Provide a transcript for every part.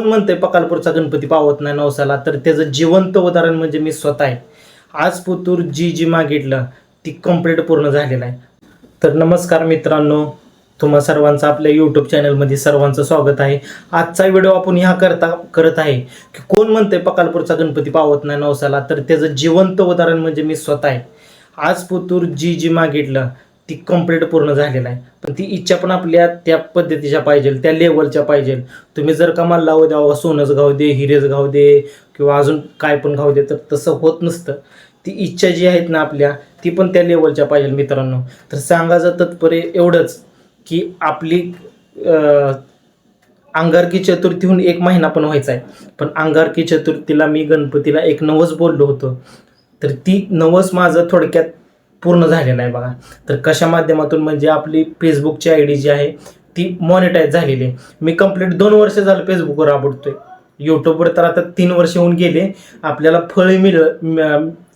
कोण म्हणतंय पकालपूरचा गणपती पावत नाही नवसाला. तर त्याचं जिवंत उदाहरण म्हणजे मी स्वतः आहे. आज पुतूर जी जी मागितलं ती कंप्लीट पूर्ण झालेलं आहे. तर नमस्कार मित्रांनो तुम्हा सर्वांचं आपल्या यूट्यूब चॅनलमध्ये सर्वांचं स्वागत आहे. आजचा व्हिडिओ आपण ह्या करता करत आहे की कोण म्हणतंय पकालपूरचा गणपती पावत नाही नवसाला. तर त्याचं जिवंत उदाहरण म्हणजे मी स्वतः आहे. आज पुतूर जी जी मागितलं ती कंप्लीट पूर्ण झालेलं आहे पण ती इच्छा पण आपल्या त्या पद्धतीच्या पाहिजे त्या लेवलच्या पाहिजे तुम्ही जर का मला लावू द्यावा सोनंच गाव दे हिरेच गाव दे किंवा अजून काय पण गाव दे तर तसं होत नसतं. ती इच्छा जी आहेत ना आपल्या ती पण त्या लेवलच्या पाहिजे मित्रांनो. तर सांगायचं तत्पर्य एवढंच की आपली अंगारकी चतुर्थीहून एक महिना पण व्हायचा आहे. पण अंगारकी चतुर्थीला मी गणपतीला एक नवस बोललो होतो. तर ती नवस माझं थोडक्यात पूर्ण झालेला आहे बघा. तर कशा माध्यमातून म्हणजे आपली फेसबुकची आय डी जी आहे ती मॉनिटाईज झालेली आहे. मी कंप्लीट दोन वर्ष झालं फेसबुकवर राबवतोय यूट्यूबवर तर आता तीन वर्ष होऊन गेले. आपल्याला फळ मिळ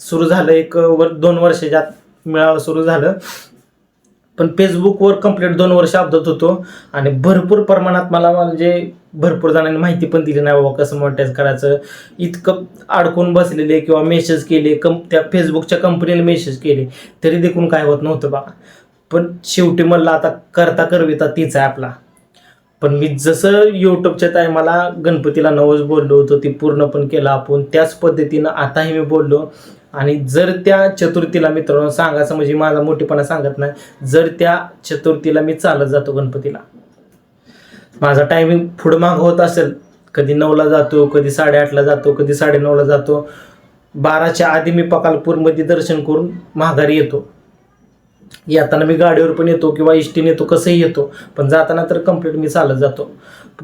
सुरू झालं. एक वर दोन वर्षाच्या आत मिळावं सुरू झालं. पण फेसबुकवर कंप्लीट दोन वर्ष अपडेट होतो. आणि भरपूर प्रमाणात मला म्हणजे भरपूर जणांनी माहिती पण दिली नाही बाबा कसं मॉनिटाईज करायचं. इतकं अडकून बसलेले किंवा मेसेज केले कं त्या फेसबुकच्या कंपनीला मेसेज केले तरी देखून काय होत नव्हतं बघा पण शेवटी मला आता करता करविता तीच आहे आपला. पण मी जसं यूट्यूबच्या टायमाला गणपतीला नवस बोललो होतो ती पूर्ण पण केलं आपण त्याच पद्धतीनं आताही मी बोललो. आणि जर त्या चतुर्थीला मित्रांनो सांगायचं म्हणजे माझा मोठेपणा सांगत नाही जर त्या चतुर्थीला मी चालत जातो गणपतीला. माझा टायमिंग पुढं मागं होत असेल. कधी नऊला जातो कधी साडेआठला जातो कधी साडेनऊला जातो. बाराच्या आधी मी पकालपूरमध्ये दर्शन करून माघारी येतो. येताना मी गाडीवर पण येतो किंवा इष्टीने येतो कसंही येतो. पण जाताना तर कंप्लीट मी चालत जातो.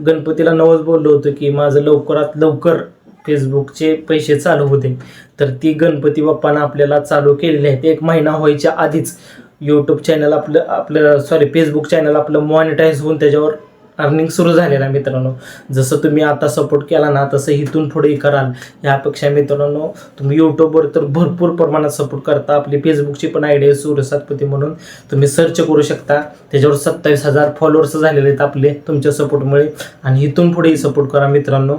गणपतीला नवच बोललो होतो की माझं लवकरात लवकर फेसबुकचे पैसे चालू होते तर ती गणपती बाप्पानं आपल्याला चालू केलेले आहेत. एक महिना व्हायच्या आधीच यूट्यूब चॅनल आपलं आपलं सॉरी फेसबुक चॅनल आपलं मॉनिटाईज होऊन त्याच्यावर अर्निंग सुरू झालेलं आहे मित्रांनो. जसं तुम्ही आता सपोर्ट केला ना तसं इथून पुढेही कराल. यापेक्षा मित्रांनो तुम्ही यूट्यूबवर तर भरपूर प्रमाणात सपोर्ट करता. आपली फेसबुकची पण आयडिया सूर्य सातपती म्हणून. तुम्ही सर्च करू शकता. त्याच्यावर सत्तावीस हजार फॉलोअर्स झालेले आहेत आपले तुमच्या सपोर्टमुळे आणि इथून पुढेही सपोर्ट करा मित्रांनो.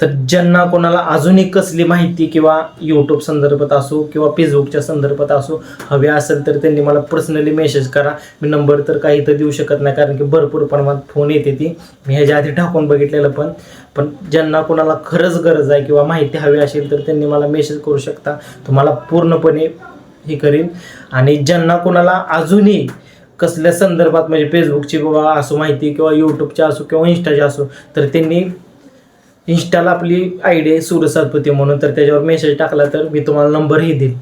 तर ज्यांना कोणाला अजूनही कसली माहिती किंवा यूट्यूब संदर्भात असो किंवा फेसबुकच्या संदर्भात असो हवे असेल तर त्यांनी मला पर्सनली मेसेज करा. मी नंबर तर काही तर देऊ शकत नाही कारण की भरपूर प्रमाणात फोन येते ती. मी ह्याच्या आधी टाकून बघितलेलं पण. पण ज्यांना कोणाला खरंच गरज आहे किंवा माहिती हवी असेल तर त्यांनी मला मेसेज करू शकता. तुम्हाला पूर्णपणे हे करीन. आणि ज्यांना कोणाला अजूनही कसल्या संदर्भात म्हणजे फेसबुकची बाबा असो माहिती किंवा यूट्यूबच्या असो किंवा इंस्टाची असो तर त्यांनी इंस्टाला आपली आय डी आहे सूर्यसातपती म्हणून. तर त्याच्यावर मेसेज टाकला तर मी तुम्हाला नंबरही देईल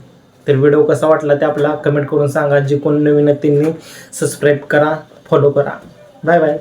तर व्हिडिओ कसा वाटला ते आपला कमेंट करून सांगा. जे कोण नवीन आहेत त्यांनी सबस्क्राईब करा फॉलो करा. Bye bye